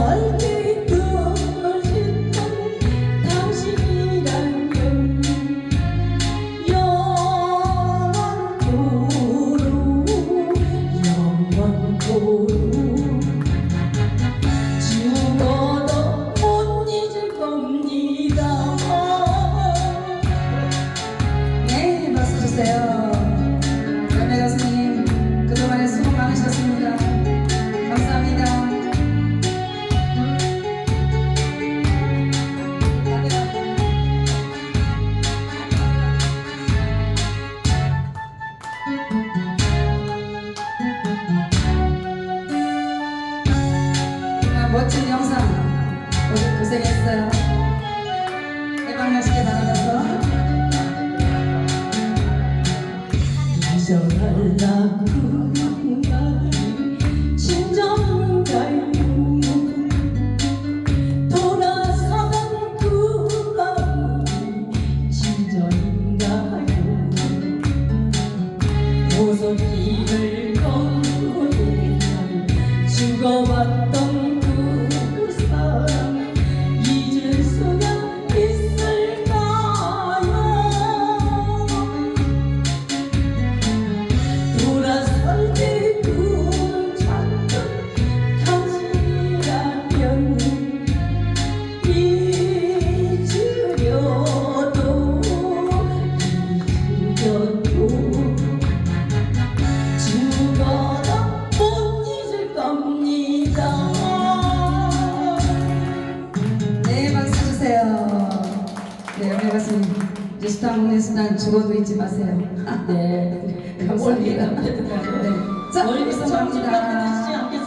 sollte 멋진 영상 모두 고생했어요. 대박나시길 바라면서 잊어달라고 네 이제 수단 먹는 수단 죽어도 잊지 마세요. 네 감사합니다. 네. 네. 자, 머리. 바꾸시죠.